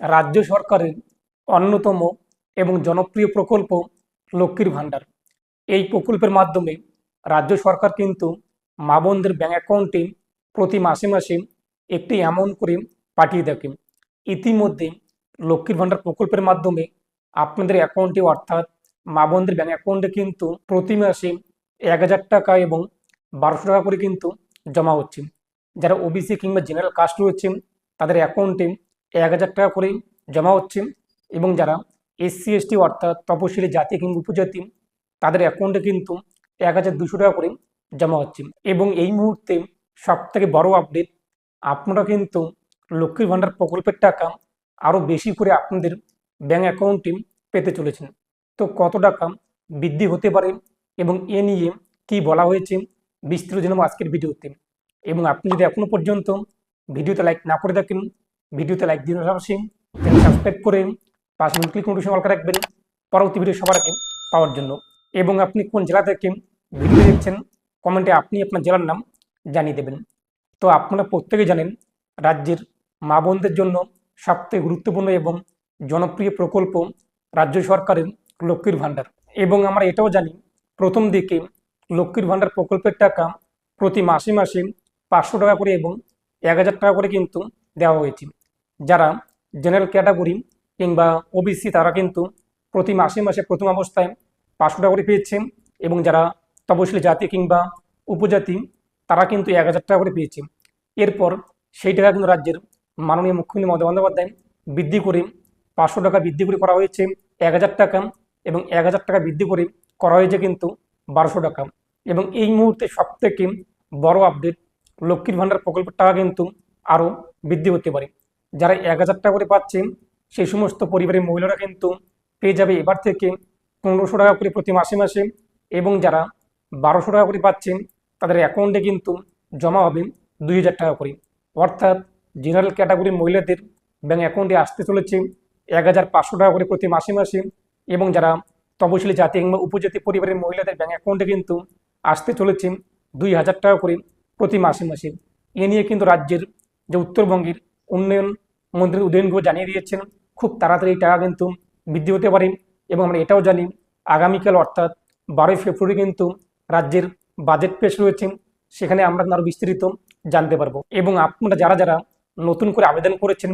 রাজ্য সরকারের অন্যতম এবং জনপ্রিয় প্রকল্প লক্ষ্মীর ভাণ্ডার। এই প্রকল্পের মাধ্যমে রাজ্য সরকার কিন্তু মা বোনদের ব্যাঙ্ক অ্যাকাউন্টে প্রতি মাসে মাসে একটি অ্যামাউন্ট করে পাঠিয়ে থাকে। ইতিমধ্যে লক্ষ্মীর ভাণ্ডার প্রকল্পের মাধ্যমে আপনাদের অ্যাকাউন্টে অর্থাৎ মা বোনদের ব্যাঙ্ক অ্যাকাউন্টে কিন্তু প্রতি মাসে এক হাজার টাকা এবং বারোশো টাকা করে কিন্তু জমা হচ্ছে। যারা ওবিসি কিংবা জেনারেল কাস্ট রয়েছে, তাদের অ্যাকাউন্টে এক হাজার টাকা করে জমা হচ্ছে। এবং যারা এসসি এসটি অর্থাৎ তপশিলি জাতি কিংবা উপজাতি, তাদের অ্যাকাউন্টে কিন্তু এক হাজার দুশো টাকা করে জমা হচ্ছে। এবং এই মুহূর্তে সব থেকে বড় আপডেট আপনারা কিন্তু লক্ষ্মীর ভাণ্ডার প্রকল্পের টাকা আরও বেশি করে আপনাদের ব্যাঙ্ক অ্যাকাউন্টে পেতে চলেছেন। তো কত টাকা বৃদ্ধি হতে পারে এবং এ নিয়ে কি বলা হয়েছে বিস্তৃত জানাব আজকের ভিডিওতে। এবং আপনি যদি এখনও পর্যন্ত ভিডিওতে লাইক না করে থাকেন ভিডিওতে লাইক দিন পাশাপাশি সাবস্ক্রাইব করে পাশে ক্লিক নোটিফিকেশন অল করে রাখবেন। পরবর্তী ভিডিও সবার আগে পাওয়ার জন্য। এবং আপনি কোন জেলা থেকে ভিডিও দেখছেন কমেন্টে আপনি আপনার জেলার নাম জানিয়ে দেবেন। তো আপনারা প্রত্যেকেই জানেন, রাজ্যের মা বোনদের জন্য সবথেকে গুরুত্বপূর্ণ এবং জনপ্রিয় প্রকল্প রাজ্য সরকারের লক্ষ্মীর ভাণ্ডার। এবং আমরা এটাও জানি, প্রথম দিকে লক্ষ্মীর ভাণ্ডার প্রকল্পের টাকা প্রতি মাসে মাসে পাঁচশো টাকা করে এবং এক হাজার টাকা করে কিন্তু দেওয়া হয়েছে। যারা জেনারেল ক্যাটাগরি কিংবা ওবিসি তারা কিন্তু প্রতি মাসে মাসে প্রথম অবস্থায় পাঁচশো টাকা করে পেয়েছে এবং যারা তপশিলি জাতি কিংবা উপজাতি তারা কিন্তু এক হাজার টাকা করে পেয়েছে। এরপর সেই টাকা কিন্তু রাজ্যের মাননীয় মুখ্যমন্ত্রী মমতা বন্দ্যোপাধ্যায় বৃদ্ধি করে পাঁচশো টাকা বৃদ্ধি করে করা হয়েছে এক হাজার টাকা এবং এক হাজার টাকা বৃদ্ধি করে করা হয়েছে কিন্তু বারোশো টাকা। এবং এই মুহূর্তে সব থেকে বড় আপডেট লক্ষ্মীর ভাণ্ডার প্রকল্পের টাকা কিন্তু আরও বৃদ্ধি হতে পারে। যারা এক হাজার টাকা করে পাচ্ছে সেই সমস্ত পরিবারের মহিলারা কিন্তু পেয়ে যাবে এবার থেকে পনেরোশো টাকা করে প্রতি মাসে মাসে এবং যারা বারোশো টাকা করে পাচ্ছেন, তাদের অ্যাকাউন্টে কিন্তু জমা হবে দুই হাজার টাকা করে। অর্থাৎ জেনারেল ক্যাটাগরির মহিলাদের ব্যাঙ্ক অ্যাকাউন্টে আসতে চলেছে এক হাজার পাঁচশো টাকা করে প্রতি মাসে মাসে এবং যারা তপশিলি জাতি কিংবা উপজাতি পরিবারের মহিলাদের ব্যাঙ্ক অ্যাকাউন্টে কিন্তু আসতে চলেছে দুই হাজার টাকা করে প্রতি মাসে মাসে। এ নিয়ে কিন্তু রাজ্যের যে উত্তরবঙ্গের উন্নয়ন মন্ত্রী উদয়ন গুহ জানিয়ে দিয়েছেন, খুব তাড়াতাড়ি টাকা কিন্তু বৃদ্ধি হতে পারে এবং আমরা এটাও জানি আগামীকাল অর্থাৎ বারোই ফেব্রুয়ারি কিন্তু রাজ্যের বাজেট পেশ রয়েছে, সেখানে আমরা আরও বিস্তারিত জানতে পারব। এবং আপনারা যারা যারা নতুন করে আবেদন করেছেন,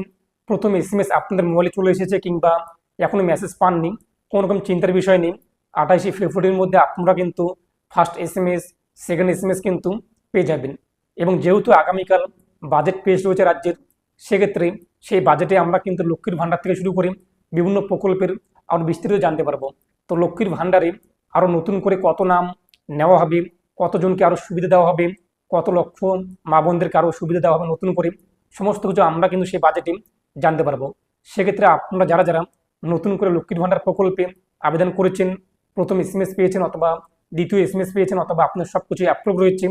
প্রথম এস এম এস আপনাদের মোবাইলে চলে এসেছে কিংবা এখনও মেসেজ পাননি, কোনো রকম চিন্তার বিষয় নেই। আঠাশে ফেব্রুয়ারির মধ্যে আপনারা কিন্তু first S M S second S M S কিন্তু পেয়ে যাবেন। এবং যেহেতু আগামীকাল বাজেট পেশ রয়েছে রাজ্যের, সেক্ষেত্রে সেই বাজেটে আমরা কিন্তু লক্ষ্মীর ভাণ্ডার থেকে শুরু করে, বিভিন্ন প্রকল্পের আরও বিস্তৃত জানতে পারব। তো লক্ষ্মীর ভাণ্ডারে আরও নতুন করে কত নাম নেওয়া হবে, কতজনকে আরও সুবিধা দেওয়া হবে, কত লক্ষ মা বোনদেরকে আরও সুবিধা দেওয়া হবে নতুন করে, সমস্ত কিছু আমরা কিন্তু সেই বাজেটে জানতে পারব। সেক্ষেত্রে আপনারা যারা যারা নতুন করে লক্ষ্মীর ভাণ্ডার প্রকল্পে আবেদন করেছেন, প্রথম এস পেয়েছেন অথবা দ্বিতীয় এস পেয়েছেন অথবা আপনার সব কিছু অ্যাপ্রুভ রয়েছে,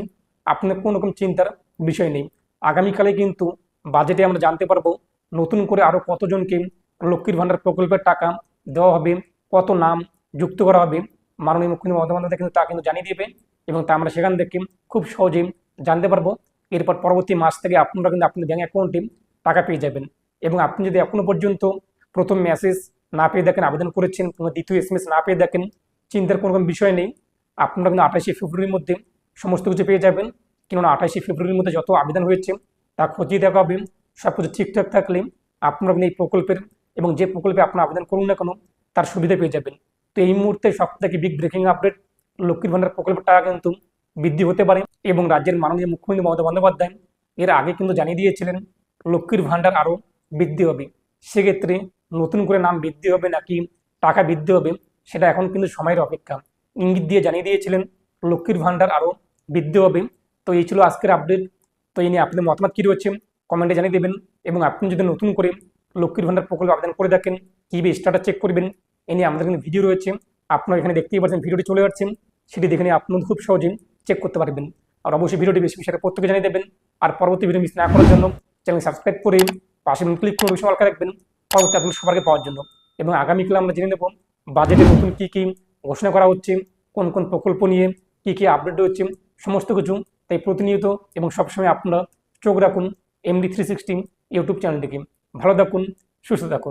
আপনার কোনো রকম চিন্তার বিষয় নেই। আগামীকালে কিন্তু বাজেটে আমরা জানতে পারব নতুন করে আরও কতজনকে লক্ষ্মীর ভাণ্ডার প্রকল্পের টাকা দেওয়া হবে, কত নাম যুক্ত করা হবে, মাননীয় মুখ্যমন্ত্রী মমতা বন্দ্যোপাধ্যায় কিন্তু তা কিন্তু জানিয়ে দেবে এবং তা আমরা সেখান থেকে খুব সহজেই জানতে পারব। এরপর পরবর্তী মাস থেকে আপনারা কিন্তু আপনাদের ব্যাঙ্ক অ্যাকাউন্টে টাকা পেয়ে যাবেন এবং আপনি যদি এখনও পর্যন্ত প্রথম মেসেজ না পেয়ে দেখেন আবেদন করেছেন কিংবা দ্বিতীয় এস না পেয়ে দেখেন চিন্তার কোনো রকম বিষয় নেই। আপনারা কিন্তু আঠাশে ফেব্রুয়ারির মধ্যে সমস্ত কিছু পেয়ে যাবেন। কেননা আঠাশে ফেব্রুয়ারির মধ্যে যত আবেদন হয়েছে, তা খতিয়ে দেখা হবে। সব কিছু ঠিকঠাক থাকলে আপনারা কিন্তু এই প্রকল্পের এবং যে প্রকল্পে আপনার আবেদন করুন না কেন, তার সুবিধা পেয়ে যাবেন। তো এই মুহূর্তে সব থেকে বিগ ব্রেকিং আপডেট লক্ষ্মীর ভাণ্ডার প্রকল্পের টাকা কিন্তু বৃদ্ধি হতে পারে এবং রাজ্যের মাননীয় মুখ্যমন্ত্রী মমতা বন্দ্যোপাধ্যায় এর আগে কিন্তু জানিয়ে দিয়েছিলেন, লক্ষ্মীর ভাণ্ডার আরও বৃদ্ধি হবে। সেক্ষেত্রে নতুন করে নাম বৃদ্ধি হবে নাকি টাকা বৃদ্ধি হবে, সেটা এখন কিন্তু সময়ের অপেক্ষা। ইঙ্গিত দিয়ে জানিয়ে দিয়েছিলেন, লক্ষ্মীর ভাণ্ডার আরও বৃদ্ধি হবে। তো এই ছিল আজকের আপডেট তো এই নিয়ে আপনাদের মতামত কী রয়েছে? কমেন্টে জানিয়ে দেবেন এবং আপনি যদি নতুন করে লক্ষ্মীর ভান্ডার প্রকল্পে আবেদন করে দেখেন কীভাবে স্টার্টার চেক করবেন, এ নিয়ে আমাদের কিন্তু ভিডিও রয়েছে। আপনারা এখানে দেখতেই পাচ্ছেন ভিডিওটি চলে যাচ্ছেন সেটি দেখে নিয়ে আপনারা খুব সহজেই চেক করতে পারবেন। আর অবশ্যই ভিডিওটি বেশি বেশি প্রত্যেকে জানিয়ে দেবেন। আর পরবর্তী ভিডিও মিস না করার জন্য চ্যানেল সাবস্ক্রাইব করে পাশে ক্লিক করে বিষয় মালকা রাখবেন। পরবর্তী আপনার সবাইকে পাওয়ার জন্য। এবং আগামীকাল আমরা জেনে নেব বাজেটে নতুন কী কী ঘোষণা করা হচ্ছে, কোন কোন প্রকল্প নিয়ে কী কী আপডেট হচ্ছে সমস্ত কিছু। তাই প্রতিনিয়ত এবং সবসময় আপনারা চোখ রাখুন। এমডি থ্রি সিক্সটি ইউটিউব চ্যানেলটিকে ভালো থাকুন সুস্থ থাকুন।